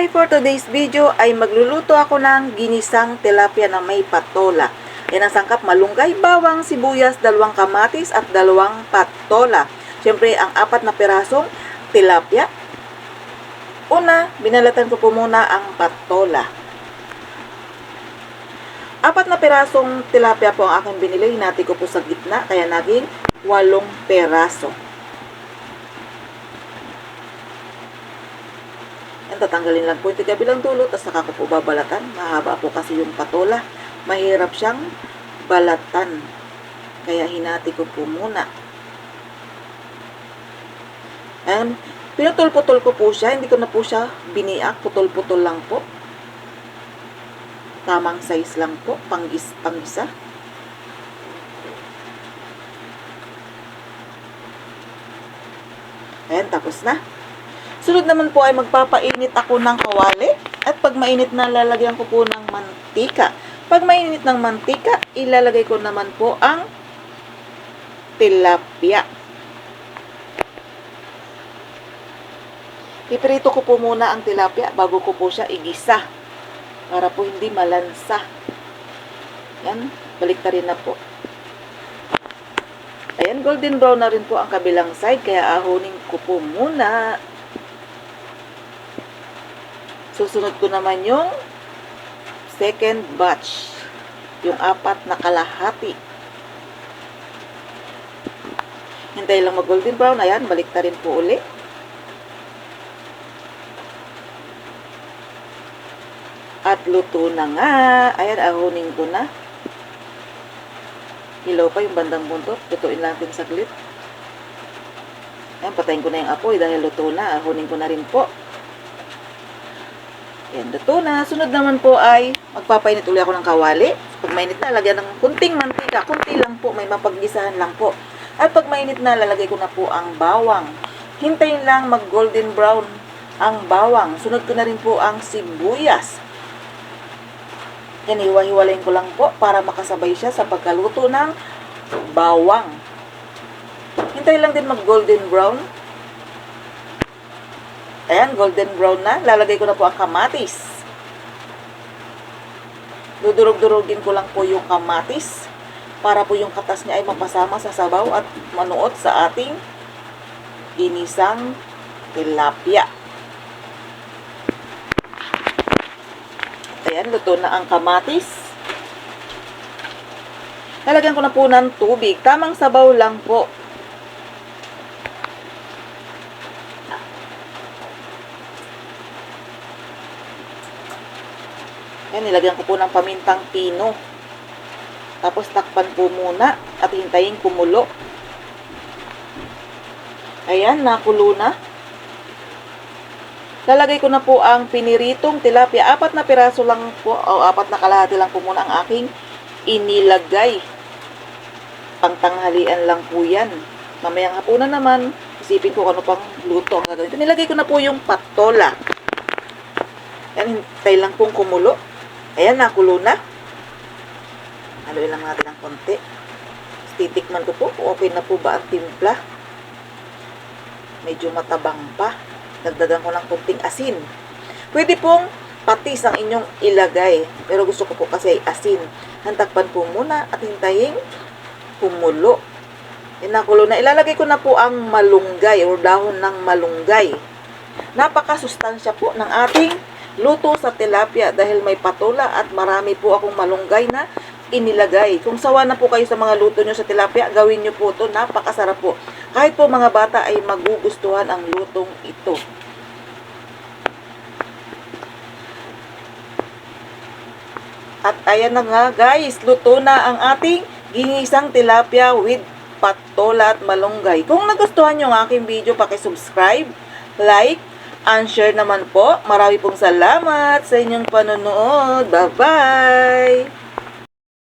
Hi! For today's video ay magluluto ako ng ginisang tilapia na may patola. Yan ang sangkap malunggay, bawang, sibuyas, dalawang kamatis at dalawang patola. Siyempre, ang apat na pirasong tilapia. Una, binalatan ko po muna ang patola. Apat na pirasong tilapia po ang aking binili. Hinati ko po sa gitna, kaya naging walong peraso. Tatanggalin lang po yung tigabilang dulo, tapos saka ko po babalatan. Mahaba po kasi yung patola. Mahirap siyang balatan. Kaya hinati ko po muna. Ayan, pinutol-putol ko po siya. Hindi ko na po siya biniak. Putol-putol lang po. Tamang size lang po. Panggis, panggisa. Ayan, tapos na. Sunod naman po ay magpapainit ako ng kawali. At pag mainit na, lalagyan ko po ng mantika. Pag mainit ng mantika, ilalagay ko naman po ang tilapia. Piprito ko po muna ang tilapia bago ko po siya igisa. Para po hindi malansa. Yan, balik rin na po. Ayan, golden brown na rin po ang kabilang side, kaya ahonin ko po muna. Susunod ko naman yung second batch. Yung apat na kalahati. Hintay lang mag-golden brown. Ayan, balik rin po uli. At luto na nga. Ayan, ahonin ko na. Hilaw pa yung bandang buntot. Lutuin natin saglit. Ayan, patayin ko na yung apoy dahil luto na. Ahonin ko na rin po. Ayan, luto na. Sunod naman po ay magpapainit ulit ako ng kawali. Pag mainit na, lagyan ng kunting mantika. Kunti lang po, may mapaggisahan lang po. At pag mainit na, lalagay ko na po ang bawang. Hintayin lang mag golden brown ang bawang. Sunod ko na rin po ang sibuyas. Yan, hiwa-hiwalayin ko lang po para makasabay siya sa pagkaluto ng bawang. Hintay lang din mag golden brown. Ayan, golden brown na. Lalagay ko na po ang kamatis. Dudurog-durogin ko lang po yung kamatis para po yung katas niya ay mapasama sa sabaw at manuot sa ating ginisang tilapia. Ayan, luto na ang kamatis. Lalagyan ko na po ng tubig. Tamang sabaw lang po. Ayan, nilagyan ko po ng pamintang pino. Tapos takpan po muna at hintayin kumulo. Ayan, nakulo na. Lalagay ko na po ang piniritong tilapia. Apat na piraso lang po, o apat na kalahati lang po muna ang aking inilagay. Pangtanghalian lang po yan. Mamayang hapunan naman, isipin ko ano pang luto ang gagawin. Nilagay ko na po yung patola. Yan, hintay lang pong kumulo. Ayan, nakulo na. Haluin lang natin ng konti. Titikman ko po kung okay na po ba ang timpla. Medyo matabang pa. Dagdagan ko ng konting asin. Pwede pong patis ang inyong ilagay. Pero gusto ko po kasi asin. Hantakpan po muna at hintayin kumulo. Yan nakulo na. Ilalagay ko na po ang malunggay or dahon ng malunggay. Napakasustansya po ng ating luto sa tilapia dahil may patola at marami po akong malunggay na inilagay. Kung sawa na po kayo sa mga luto nyo sa tilapia, gawin nyo po ito. Napakasarap po. Kahit po mga bata ay magugustuhan ang lutong ito. At ayan na nga guys, luto na ang ating ginisang tilapia with patola at malunggay. Kung nagustuhan nyo ang aking video, subscribe like, and share naman po. Marami pong salamat sa inyong panonood. Bye-bye!